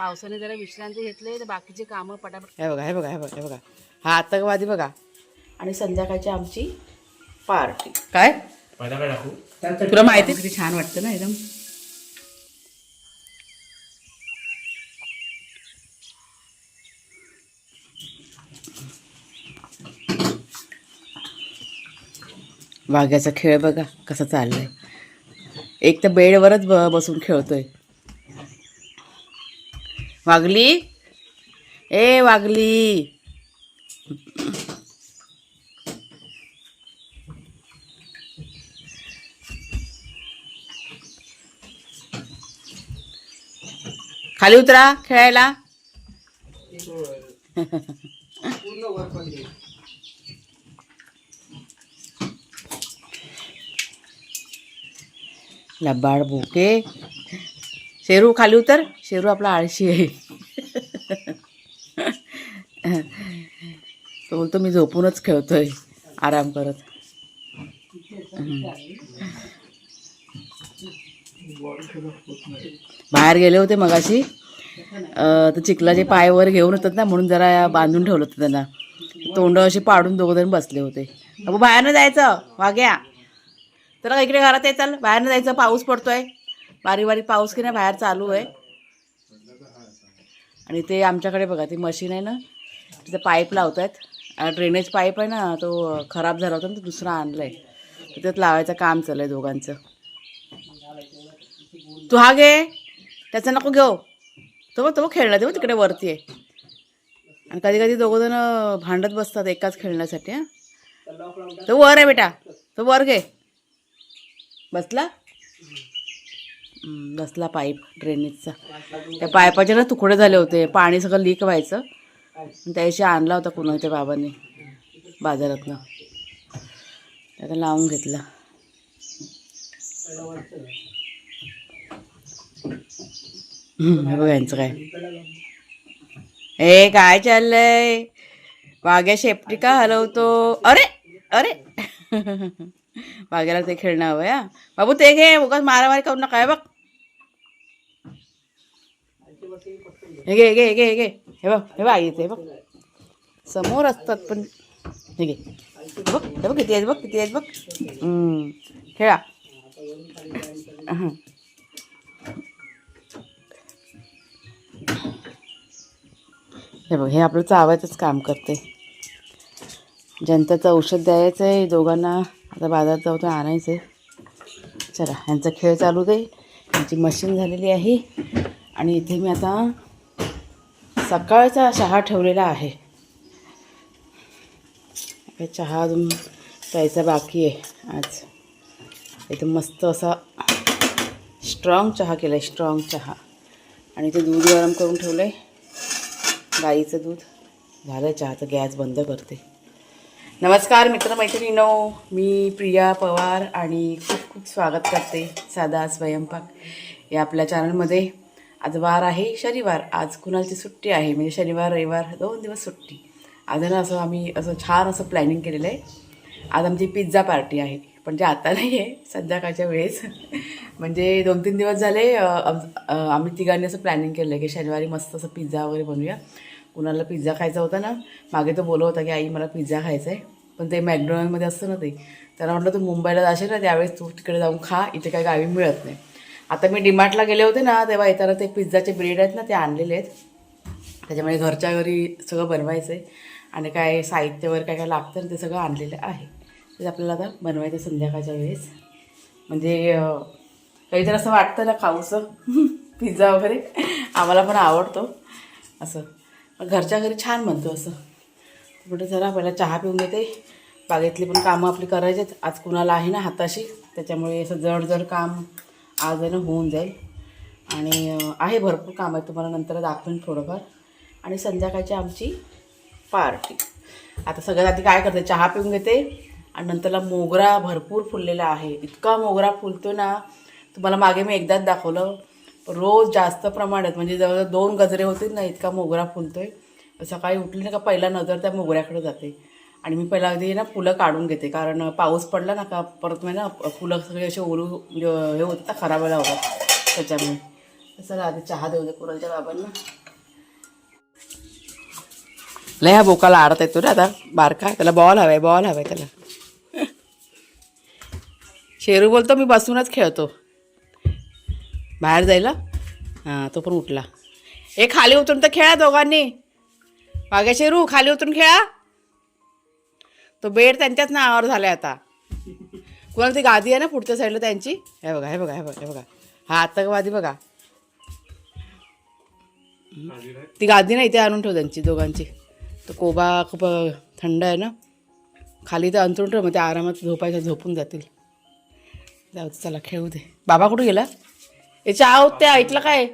पावसाने जरा विश्रांती घेतली तर बाकीची कामं पटापट हे बघा हे बघा हे बघा हे बघा. हा आतंकवादी बघा. आणि संध्याकाळची आमची पार्टी. काय? तुला माहिती? किती छान वाटतं ना एकदम. वाघ्याचा खेळ बघा कसा चाललाय. एक तर बेडवरच बसून खेळतोय. वागली? ए वागली. खाली उतरा खेळायला. लबाड बुके शेरू खाली उतर. शेरू आपला आळशी आहे. तो बोलतो मी झोपूनच खेळतोय. आराम करत. बाहेर गेले होते मगाशी. तर चिखलाचे पाय वर घेऊन होतात ना म्हणून जरा बांधून ठेवलं होतं त्यांना. तोंड असे पाडून दोघं जण बसले होते. अगं बाहेरनं जायचं. वाग्या तर इकडे घरात आहे चल. बाहेरनं जायचं. पाऊस पडतोय. बारीक बारीक पाऊस की नाही बाहेर चालू आहे. आणि ते आमच्याकडे बघा ती मशीन आहे ना तिथे पाईप लावत आहेत ड्रेनेज पाईप आहे ना तो खराब झाला होता ना तो दुसरा आणला आहे त्यात लावायचं काम चाललं आहे दोघांचं. तू हा घे. त्याचं नको घेऊ. तो तो खेळला ते तिकडे वरती आहे. आणि कधी कधी दोघं जण भांडत बसतात एकाच खेळण्यासाठी हां. तो वर आहे बेटा. तो वर घे. बसला? बसला पाईप ड्रेनेजचा त्या पाईपाचे ना तुकडे झाले होते. पाणी सगळं लीक व्हायचं. त्याविषयी आणला होता कोणा त्या बाबांनी बाजारातनं. त्याला लावून घेतला. बघ बघा यांचं काय. ए काय चाललंय? वाघ्या शेपटी का हलवतो. अरे अरे. बागेला ते खेळणं हवं हा बाबू ते घे उगाच मारामारी करू नका हे बघ. हे घे घे घे हे घे. हे बघ हे बघ येते हे बघ. समोर असतात पण हे घे. बघ हे बघ किती आहेत बघ किती आहेत बघ. खेळा. हे. बघ हे आपलं चावायचंच काम करते. जनताचं औषध द्यायचं आहे दोघांना आता बाजारात जाऊ तर आणायचं आहे चला ह्यांचा खेळ चालू दे. यांची मशीन झालेली आहे. आणि इथे मी आता सकाळचा चहा ठेवलेला आहे. चहा अजून प्यायचा बाकी आहे. आज इथे मस्त असा स्ट्रॉंग चहा केला आहे स्ट्रॉंग चहा. आणि ते दूध गरम करून ठेवलं आहे गाईचं दूध. झालं चहा तर गॅस बंद करते. नमस्कार मित्रमैत्रिणीनो. मी प्रिया पवार आणि खूप खूप स्वागत करते साधा स्वयंपाक या आपल्या चॅनलमध्ये आज वार आहे शनिवार. आज कुणालची सुट्टी आहे? म्हणजे शनिवार रविवार दोन दिवस सुट्टी. आज ना असं आम्ही असं छान असं प्लॅनिंग केलेलं आहे. आज आमची पिझ्झा पार्टी आहे पण ते आता नाही आहे संध्याकाळच्या वेळेस. म्हणजे दोन तीन दिवस झाले आम्ही तिघांनी असं प्लॅनिंग केलं आहे की शनिवारी मस्त असं पिझ्झा वगैरे बनवूया. कुणाला पिझ्झा खायचा होता ना मागे तो बोलत होता की आई मला पिझ्झा खायचा आहे पण ते मॅकडॉनल्डमध्ये असतं ना ते त्याला म्हटलं तू मुंबईला जाशील ना त्यावेळेस तू तिकडे जाऊन खा इथे काही गावी मिळत नाही. आता मी डिमार्टला गेले होते ना तेव्हा येताना ते पिझ्झाचे ब्रेड आहेत ना ते आणलेले आहेत. त्याच्यामुळे घरच्या घरी सगळं बनवायचं आहे आणि काय साहित्य वगैरे काय काय लागतं ना ते सगळं आणलेलं आहे. ते आपल्याला आता बनवायचं संध्याकाळच्या वेळेस. म्हणजे काहीतरी असं वाटतं ना खाऊचं. पिझ्झा वगैरे. आम्हाला पण आवडतो. असं. घरच्या घरी छान बनतो असं. कुठे जरा पहिला चहा पिऊन घेते. बागेतली पण कामं आपली करायची आहेत आज कुणाला आहे ना हाताशी त्याच्यामुळे असं जड जड काम आज आहे ना होऊन जाईल. आणि आहे भरपूर काम आहे तुम्हाला नंतर दाखवेन थोडंफार. आणि संध्याकाळची आमची पार्टी. आता सगळ्यात आधी काय करते? चहा पिऊन घेते. आणि नंतरला मोगरा भरपूर फुललेला आहे. इतका मोगरा फुलतो ना तुम्हाला मागे मी एकदाच दाखवलं. रोज जास्त प्रमाणात म्हणजे जवळजवळ दोन गजरे होतील ना इतका मोगरा फुलतोय. सकाळी उठली ना का पहिला नजर त्या मोगऱ्याकडे जाते. आणि मी पहिला अगदी ना फुलं काढून घेते कारण पाऊस पडला ना का परत मी ना फुलं सगळे असे ओलू म्हणजे हे होतं ना खराब वेळा होतात त्याच्यामुळे. चला आधी चहा देऊ दे कुरलच्या बाबांना. नाही ह्या बोकाला आडत येतो ना आता बारका त्याला बॉल हवाय बॉल हवाय त्याला. शेरू बोलतो मी बसूनच खेळतो. बाहेर जायला? हां तो पण उठला. ए खाली उतरून तर खेळा दोघांनी. वाघ्या रू खाली उतरून खेळा. तो बेड त्यांच्याच नावावर आहे आता. कुणाला ती गादी आहे ना पुढच्या साईडला त्यांची? हे बघा हे बघा हे बघा हे बघा. हा आतंकवादी बघा. ती गादी नाही इथे आणून ठेव त्यांची दोघांची. तो कोबा खूप थंड आहे ना. खाली तर अंतरून ठेव मग ते आरामात झोपायच्या झोपून जातील. जाऊ चला खेळू दे. बाबा कुठे गेला? याच्या आहोत त्या ते ऐकलं काय?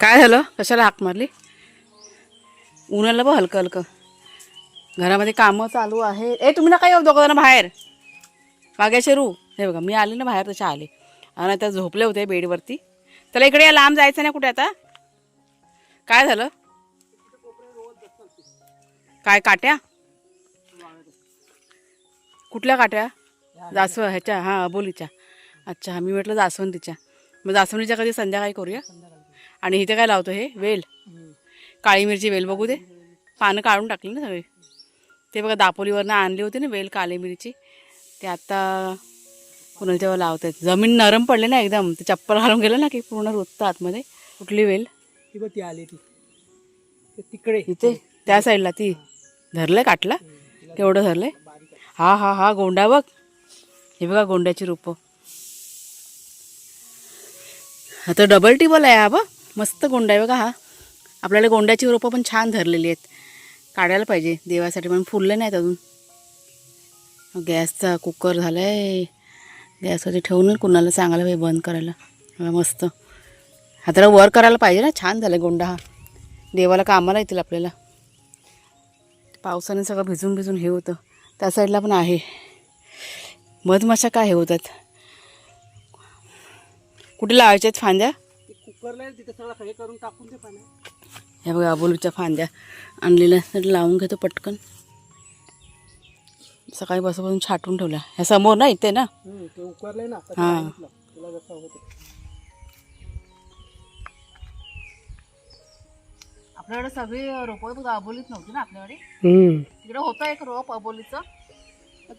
काय झालं? कशाला हाक मारली? उन्हाला बघ हलकं हलकं. घरामध्ये कामं चालू आहे. ए तुम्ही ना येऊ दोघं जण बाहेर. मागे शेरू हे बघा मी आले ना बाहेर तसे आले. आणि आता झोपले होते बेडवरती. त्याला इकडे या लांब जायचं नाही कुठे आता. काय झालं? काय काट्या? कुठल्या काट्या? जास्व ह्याच्या हां अबोलीच्या. अच्छा मी म्हटलं जास्वंदीच्या मग जास्वंदीच्या कधी संध्याकाळी करूया? आणि इथे काय लावतो हे? वेल. काळी मिरची वेल बघू दे. पानं काढून टाकली ना सगळी. ते बघा दापोलीवरनं आणली होती ना वेल काळी मिरची. ते आता पुन्हा तेव्हा लावत. आहेत जमीन नरम पडले ना एकदम ते चप्पल घालून गेलं ना की पूर्ण रुततं आतमध्ये. कुठली वेल? ती बघ ती आली ती. ते तिकडे. इथे? त्या साईडला ती. धरलंय काटला केवढं धरलंय? हा हा हा गोंडा बघ. हे बघा गोंड्याची रोपं. आता डबल टिबल आहे हा बघ. मस्त गोंडा आहे बघा हा. आपल्याला गोंड्याची रोपं पण छान धरलेली आहेत. काढायला पाहिजे. देवासाठी पण फुलले नाहीत अजून. गॅसचा कुकर झाला आहे गॅसवरती ठेवून कुणाला सांगायला पाहिजे बंद करायला. हा, मस्त. हाताला वर करायला पाहिजे ना. छान झालं गोंडा हा. देवाला कामाला येतील आपल्याला. पावसाने सगळं भिजून भिजून हे होतं. त्या साईडला पण आहे. मधमाशा काय हे होतात? कुठे लावायच्या आहेत फांद्या? हे बघा अबोलीच्या फांद्या आणलेल्या लावून घेतो पटकन. सकाळी बसून छाटून ठेवल्या ह्या समोर ना इथे ना. ते उकरलंय ना हां. तुला जसं. आपल्याकडे सगळी रोपं बघा अबोलीत नव्हती ना आपल्याकडे? हम्म. तिकडे होतं एक रोप अबोलीचं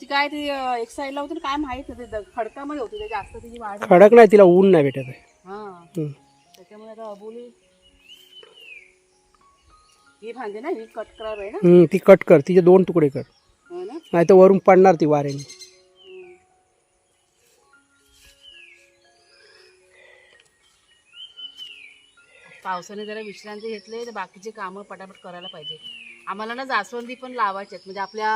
ती काय ती अं, एक साईडला होती ना काय माहीत नाही ते द- खडकामध्ये होती ते जास्त तिची वाढ खडक नाही तिला ऊन नाही भेटत आहे. हां. हम्म. त्याच्यामुळे आता अबोली ही फांदे ना ही कट करार आहे ना? हम्म, ती कट कर तिचे दोन तुकडे कर. हो नाही तर वरून पडणार ती वाऱ्याने. पावसाने जरा विश्रांती घेतली तर बाकीचे कामं पटापट करायला पाहिजे. आम्हाला ना जास्वंदी पण लावायचे आहेत. म्हणजे आपल्या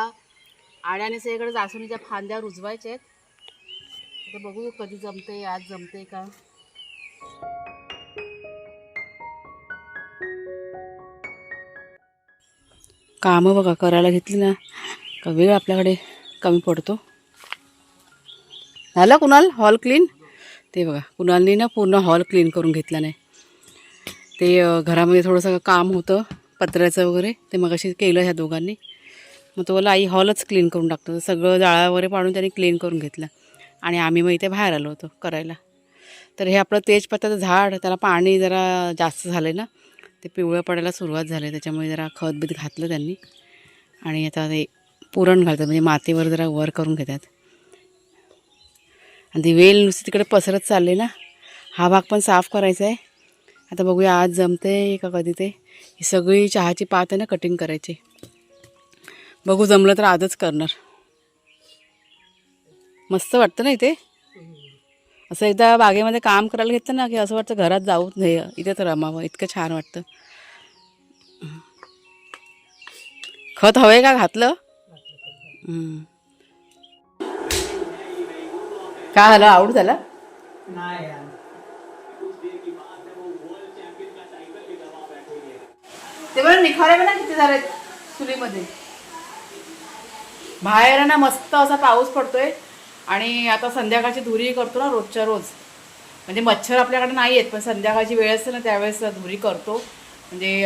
आड्याने सगळीकडे जास्वंदीच्या फांद्या रुजवायच्या आहेत. आता बघू कधी जमते आज जमते का? कामं बघा करायला घेतली ना. का वेळ आपल्याकडे कमी पडतो? झालं कुणाल? Hall clean? ते बघा कुणालनी ना पूर्ण हॉल क्लीन करून घेतला नाही. ते घरामध्ये थोडंसं काम होतं पत्र्याचं वगैरे ते मग अशी केलं ह्या दोघांनी. मग तो बोला आई हॉलच क्लीन करून टाकतो. सगळं जाळा वगैरे पाडून त्यांनी क्लीन करून घेतलं. आणि आम्ही मग इथे बाहेर आलो होतो करायला. तर हे आपलं तेजपत्त्याचं झाड त्याला पाणी जरा जास्त झालं ना ते पिवळं पडायला सुरुवात झाली त्याच्यामुळे जरा खत बीत घातलं त्यांनी. आणि आता ते पुरण घालतात म्हणजे मातीवर जरा वर करून घेतात. आणि ती वेल नुसती तिकडे पसरत चालली ना हा भाग पण साफ करायचा आहे आता बघूया आज जमते का कधी ते? ही सगळी चहाची पात आहे ना कटिंग करायची. बघू जमलं तर आजच करणार. मस्त वाटतं ना इथे? असं एकदा बागेमध्ये काम करायला घेतलं ना की असं वाटतं घरात जाऊ नाही इथेच रमावं इतकं छान वाटतं. खत हवंय का घातलं? काय झालं? आऊट झाला? नाही ते बरं निखारे ना किती झाले चुलीमध्ये. बाहेर ना मस्त असा पाऊस पडतोय. आणि आता संध्याकाळची धुरी करतो ना रोजच्या रोज. म्हणजे मच्छर आपल्याकडे नाही आहेत पण संध्याकाळची वेळ असते ना त्यावेळेस धुरी करतो. म्हणजे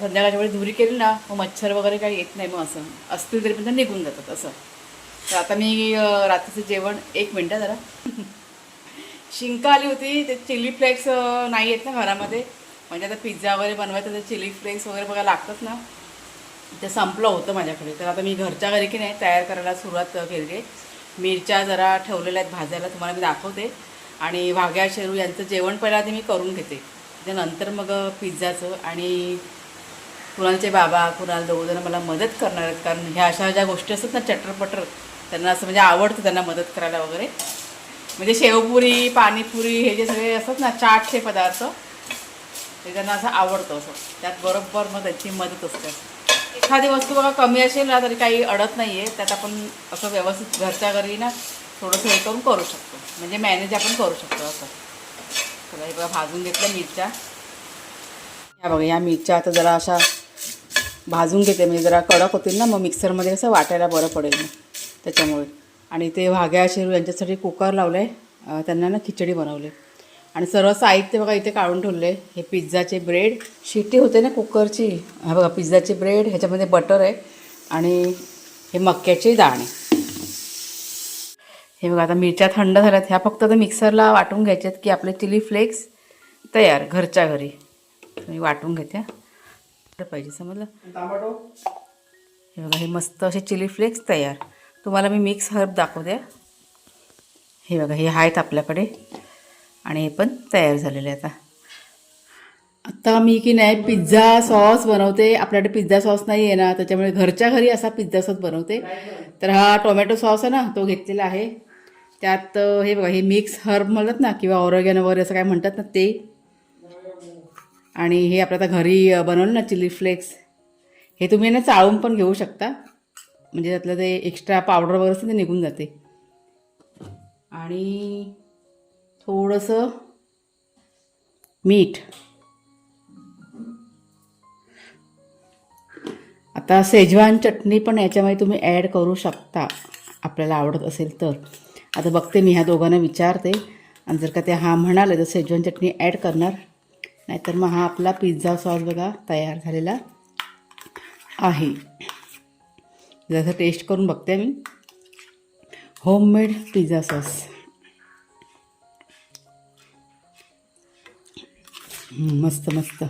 संध्याकाळच्या वेळेस धुरी केली ना मग मच्छर वगैरे काही येत नाही मग असं. असतील तरी पण ते निघून जातात असं. तर आता मी रात्रीचं जेवण एक मिनटं जरा. शिंका आली होती ते चिली फ्लेक्स नाही येत ना घरामध्ये. म्हणजे आता पिझ्झा वगैरे बनवायचं तर चिली फ्लेक्स वगैरे बघा लागतात ना. ते संपलं होतं माझ्याकडे. तर आता मी घरच्या घरी की नाही तयार करायला सुरुवात केली आहे. मिरच्या जरा ठेवलेल्या आहेत भाजायला तुम्हाला मी दाखवते. आणि वाघ्या शेरू यांचं जेवण पहिला आधी मी करून घेते. त्याच्यानंतर मग पिझ्झाचं आणि कुणालचे बाबा कुणाल दोघंजण मला मदत करणार आहेत. कारण ह्या अशा ज्या गोष्टी असतात ना चटरपटर त्यांना असं म्हणजे आवडतं त्यांना मदत करायला वगैरे. म्हणजे शेवपुरी पाणीपुरी हे जे सगळे असतात ना चाटचे पदार्थ ते त्यांना असं आवडतं असं. त्यात बरोबर मग त्यांची मदत असते. एखादी वस्तू बघा कमी असेल ना तरी काही अडत नाही आहे त्यात आपण असं व्यवस्थित घरच्या घरी ना थोडंसं हे करून करू शकतो. म्हणजे मॅनेज आपण करू शकतो असं. चला हे बघा भाजून घेतल्या मिरच्या. ह्या बघा या मिरच्या आता जरा अशा भाजून घेते म्हणजे जरा कडक होतील ना मग मिक्सरमध्ये कसं वाटायला बरं पडेल मग त्याच्यामुळे. आणि ते वाघ्या शेरू यांच्यासाठी कुकर लावलं आहे त्यांना ना खिचडी बनवले. आणि सर्व साहित्य बघा इथे काढून ठेवले हे पिझ्झाचे ब्रेड शिट्टी होते ना कुकरची. हा बघा पिझ्झाचे ब्रेड ह्याच्यामध्ये बटर आहे. आणि हे मक्याचे दाणे. हे बघा आता मिरच्या थंड झाल्यात. ह्या फक्त आता मिक्सरला वाटून घ्यायच्यात की आपले चिली फ्लेक्स तयार घरच्या घरी. मी वाटून घेते. पाहिजे समजलं? टमाटो? हे बघा हे मस्त असे चिली फ्लेक्स तयार. तुम्हाला मी मिक्स हर्ब दाखवते. हा. हे बघा हे आहेत आपल्याकडे. आणि हे पण तयार झालेले आता. आता मी की नाही पिझ्झा सॉस बनवते. आपल्याकडे पिझ्झा सॉस नाही आहे ना त्याच्यामुळे घरच्या घरी असा पिझ्झा सॉस बनवते. तर हा टोमॅटो सॉस आहे ना तो घेतलेला आहे. त्यात हे बघा हे मिक्स हर्ब म्हणतात ना किंवा ऑरोगॅन वगैरे असं काय म्हणतात ना ते. आणि हे आपलं आता घरी बनवलं ना चिली फ्लेक्स हे तुम्ही ना चाळून पण घेऊ शकता. म्हणजे त्यातलं ते एक्स्ट्रा पावडर वगैरे असतं ते निघून जाते. आणि थोडंसं मीठ. आता सेजवान चटणी पण याच्यामध्ये तुम्ही ॲड करू शकता. आपल्याला आवडत असेल तर. आता बघते मी ह्या दोघांना विचारते. आणि जर का ते हा म्हणाले तर सेजवान चटणी ॲड करणार. नाहीतर मग हा आपला पिझ्झा सॉस बघा तयार झालेला आहे. जसं टेस्ट करून बघते मी. होममेड पिझ्झा सॉस मस्त मस्त.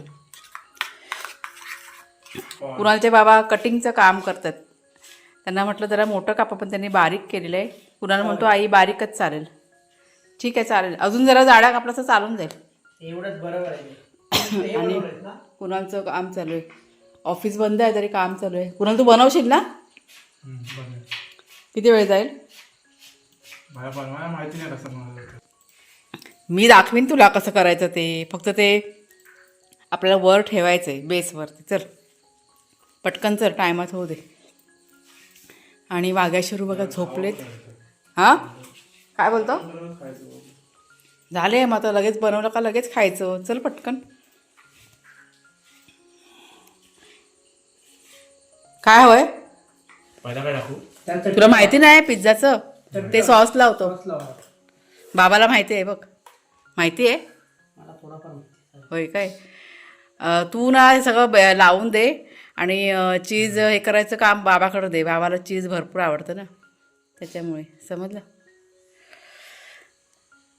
कुणालचे बाबा कटिंगचं काम करतात. त्यांना म्हटलं जरा मोठं कापा पण त्यांनी बारीक केलेलं आहे कुणाल म्हणतो आई बारीकच चालेल. ठीक आहे चालेल. अजून जरा जाड्या कापला तर चालून जाईल. एवढंच बरोबर आहे. आणि कुणालचं काम चालू आहे? ऑफिस बंद आहे तरी काम चालू आहे. कुणाल तू बनवशील ना? किती वेळ जाईल? मी दाखवीन तुला कसं करायचं ते. फक्त ते आपल्याला वर ठेवायचं आहे बेसवरती चल. पटकन चल टायमात होऊ दे. आणि वाघ्याशिरू बघा झोपलेत. हां? काय बोलतो? झाले मग आता लगेच बनवलं का लगेच खायचं? चल पटकन. काय टाकू तुला माहिती नाही पिझ्झाचं? ते सॉस लावतो. बाबाला माहिती आहे बघ. माहिती आहे. होय काय? तू ना हे सगळं लावून दे. आणि चीज हे करायचं काम बाबाकडं दे. बाबाला चीज भरपूर आवडतं ना. त्याच्यामुळे. समजलं?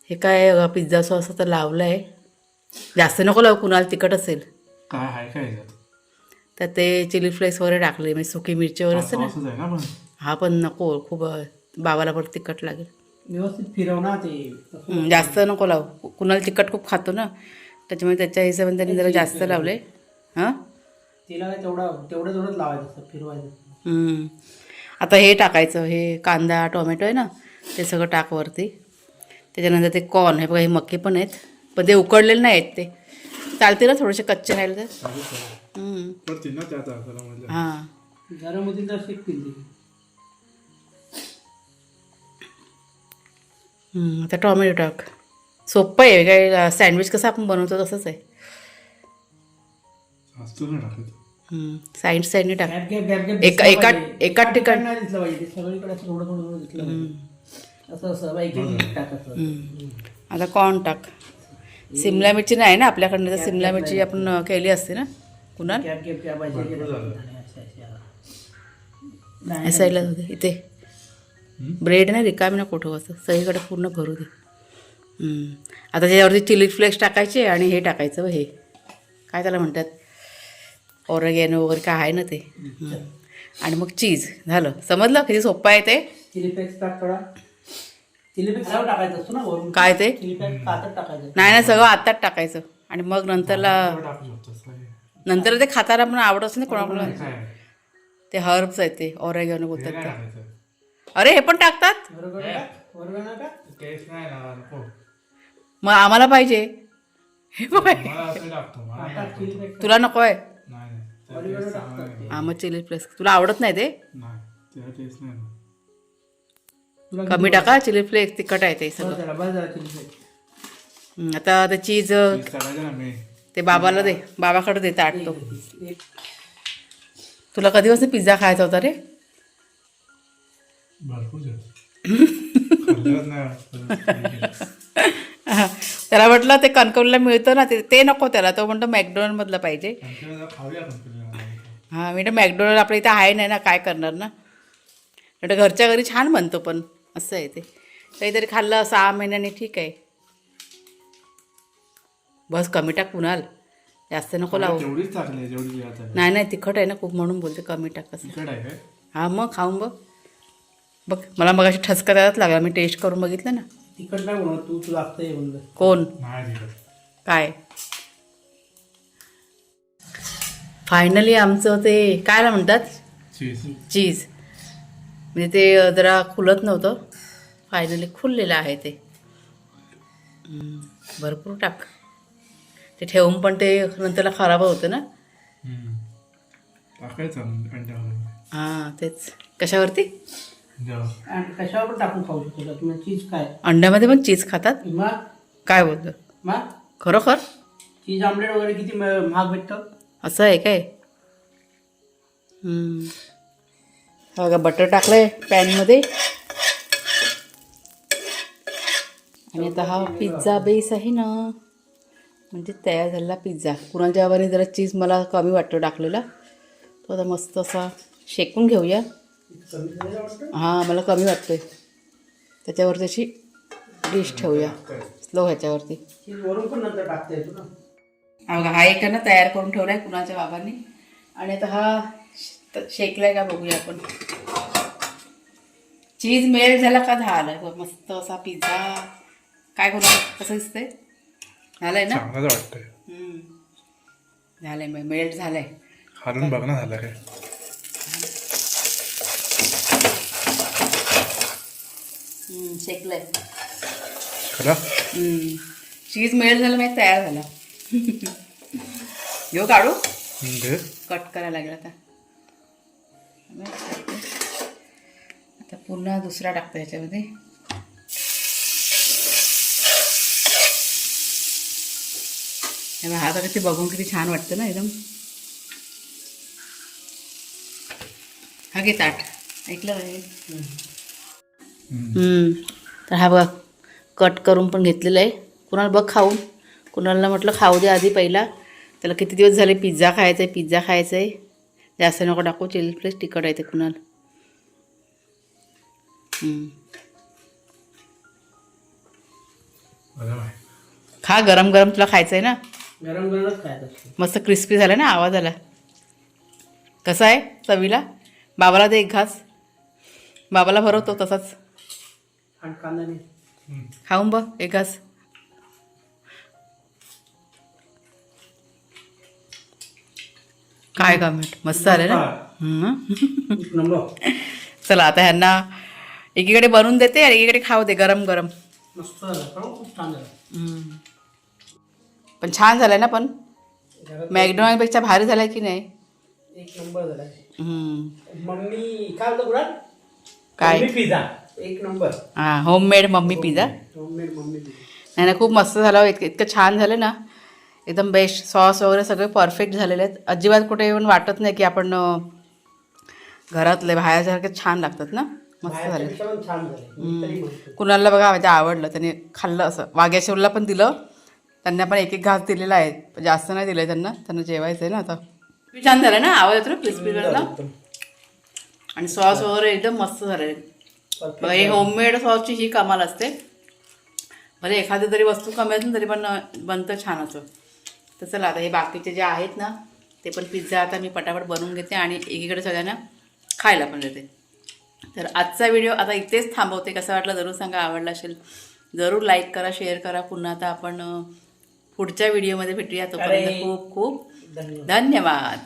हे काय पिझ्झा सॉस आता लावलं आहे जास्त नको लावू कुणाला तिखट असेल. काय आहे काय याच्यात? तर ते चिली फ्लेक्स वगैरे टाकले म्हणजे सुकी मिरची वगैरे असते ना. हा पण नको. खूप बाबाला पण तिखट लागेल. व्यवस्थित फिरव ना ते. जास्त नको लावू. कुणाला तिखट खूप खातो ना. त्याच्यामुळे त्याच्या हिशोबाने त्यांनी जरा जास्त लावले हां? तिला तेवढं तेवढं तेवढंच लावायचं असतं फिरवायचं हम्म. आता हे टाकायचं हे कांदा टोमॅटो आहे ना ते सगळं टाक वरती. त्याच्यानंतर ते कॉर्न हे बघा हे मक्के पण आहेत. पण ते उकडलेले नाही आहेत ते. चालते ना थोडेसे कच्चे राहिले तर? म्हणजे हां. तर शिकतील आता टोमॅटो टाक. सोपं आहे काय सँडविच कसं आपण बनवतो तसंच आहे. साईड साईडने टाक. एका- एका- ठिकाण- नाही दिसलं पाहिजे ते सगळीकडे असं थोडं थोडं थोडं दिसलं पाहिजे. असं असं एक एक टाकायचं हम्म. आता कॉर्न टाक. सिमला मिरची नाही ना आपल्याकडनं तर सिमला मिरची आपण केली असते ना? कुणाल. या साईडला दे इथे. ब्रेड नाही रिकामी ना कोठं असं. सगळीकडे पूर्ण भरू दे. आता त्याच्यावरती चिली फ्लेक्स टाकायचे आणि हे टाकायचं हे. काय त्याला म्हणतात? ओरगॅनो वगैरे काय आहे ना ते. आणि मग चीज झालं. समजलं? किती सोपं आहे ते? चिली फ्लेक्स टाक थोडा. चिली फ्लेक्स टाकायचं असतो ना वरून. काय ते? चिली फ्लेक्स पातळ टाकायचं. नाही नाही सगळं आत्ताच टाकायचं. आणि मग नंतरला असं. नंतर ते खाताना पण आवडत असतं ना कोणाकोणाला आहे? ते हर्ब्स आहेत ते ओरेगॅनो बोलतात ते? अरे हे पण टाकतात? बरोबर टाक? बरोबर ना टाक? टेस्ट नाही ना नको. मग आम्हाला पाहिजे. हे बघ मला असं टाकतो मला नाही टाक आवडत. चिली फ्लेक्स तुला नको आहे? ऑलिव्ह टाकतात. हा मग चिली फ्लेक्स तुला आवडत नाही ते? नाही त्याला टेस्ट नाही ना. तुला कमी टाका चिली फ्लेक्स तिखट आहे ते बस सगळं. झाला बस झाला चिली फ्लेक्स. हम्म, आता ते चीज Cheese टाकायचं ना मी ते बाबाला दे. बाबाकडे दे ताट तो. एक तुला कधीपासून पिझ्झा खायचा होता रे? भरपूर आहे. खाल्लंच नाही वाटतं. त्याला म्हटलं ते कणकवलीला मिळतं ना ते ते नको त्याला. तो म्हणतो पाहिजे. खाऊया आपण. पिझ्झा. हां मी मॅकडोनल्ड आपल्या इथं आहे नाही ना काय करणार ना? तर घरच्या घरी छान बनतो पण असं आहे ते. काहीतरी खाल्लं सहा महिन्याने ठीक आहे. बस कमी टाक कुणाल. जास्त नको लावू. तेवढीच टाकली आहे, जेवढी आता. आहे. नाही नाही तिखट आहे ना खूप म्हणून बोलते कमी टाक असं. तिखट आहे काय? हां मग खाऊन बघ. बघ मला मग अशी ठसका त्यालाच लागला मी टेस्ट करून बघितलं ना. तिखट नाही बनवत तू तू लागतं बनलं कोण? नाही तिखट. काय? फायनली आमचं ते कायला म्हणतात? चीज चीज म्हणजे ते जरा खुलत नव्हतं. फायनली खुललेलं आहे ते. भरपूर टाक. ते ठेवून पण ते नंतरला खराब होतं ना? हां तेच. कशावरती? कशावर टाकून खाऊ शकतो. चीज काय? अंड्यामध्ये पण चीज खातात? काय बोलतं? खरोखर? चीज आमलेट वगैरे किती महाग भेटतं? असं आहे काय? बघा बटर टाकलंय पॅनमध्ये. आणि आता हा पिझ्झा बेस आहे ना. म्हणजे तयार झालेला पिझ्झा कुणाच्या आवाने जरा चीज मला कमी वाटतो टाकलेला. तो आता मस्त असा शेकून घेऊया. हां मला कमी वाटतोय. त्याच्यावर त्याची डिश ठेवूया. स्लो ह्याच्यावरती. हा बघा हा एक आहे ना तयार करून ठेवलाय कुणाच्या बाबांनी. आणि आता हा श- शेकलाय का बघूया आपण. चीज मेल्ट झाला का? झालं बघ, मस्त असा पिझ्झा. काय करू कसं दिसतंय? झालंय ना. झालंय मग मेल्ट झालंय. खालून बघ ना झालं काय. शेकलंय. चीज मेल्ट झालं माहिती तयार झाला. घेऊ काढू. कट करायला लागेल आता. आता पुन्हा दुसरा टाकतो याच्यामध्ये. हे आता किती बघून किती छान वाटतं ना एकदम. हा घे ताट. ऐकलं हे? हम्म. तर हा बघा कट करून पण घेतलेला आहे. कुणाला बघ खाऊन. कुणाला म्हटलं खाऊ दे आधी पहिला. त्याला किती दिवस झाले पिझ्झा खायचा आहे पिझ्झा खायचा आहे जास्त नको टाकू चिली फ्लेक्स तिखट आहे ते कुणाला. खा गरम गरम तुला खायचं आहे ना. गरम गरमच खायचं असतं. मस्त क्रिस्पी झाला ना आवाज आला. कसा आहे चवीला? बाबाला दे एक घास. बाबाला भरवतो तसाच. खाऊन बघ एक घास. काय कमेंट मस्त आले ना? हम्म. चला आता ह्यांना एकीकडे बनवून देते आणि एकीकडे खाऊ दे गरम गरम. मस्त झालं पण खूप छान झालं. हम्म. पण छान झालंय ना पण? जरा मॅकडोनल्डपेक्षा भारी झालाय की नाही? एक नंबर झाला हम्म. मम्मी काय होतं कुणाल? काय? Mummy pizza. एक नंबर. हां homemade mummy pizza. Homemade mummy pizza. नाही ना खूप मस्त झालं इतकं इतकं छान झालं ना. एकदम बेस्ट. सॉस वगैरे सगळे परफेक्ट झालेले आहेत. अजिबात कुठे येऊन वाटत नाही की आपण घरातले बाहेरसारखे छान लागतात ना? मस्त झाले. कुणाला बघा ते आवडलं. त्याने खाल्लं असं. वाघ्याशेवला पण दिलं. त्यांना पण एक एक घास दिलेला आहे. जास्त नाही दिलं त्यांना. त्यांना जेवायचं आहे ना आता. छान झालं ना? आवाज येतो क्रिस्पी. आणि सॉस वगैरे एकदम मस्त झाले. Perfect. बघा हे होममेड सॉसची ही कमाल असते. भले एखादी तरी वस्तू कमी असेल तरी पण बनतं छान असं. तर चला आता हे बाकीचे जे आहेत ना ते पण पिझ्झा आता मी पटापट बनवून घेते आणि एकीकडे सगळ्यांना खायला पण देते. तर आजचा व्हिडिओ आता इथेच थांबवते. कसा वाटला जरूर सांगा. आवडला असेल जरूर लाईक करा शेअर करा. पुन्हा आता आपण पुढच्या व्हिडिओमध्ये भेटूया. तोपर्यंत. खूप खूप धन्यवाद.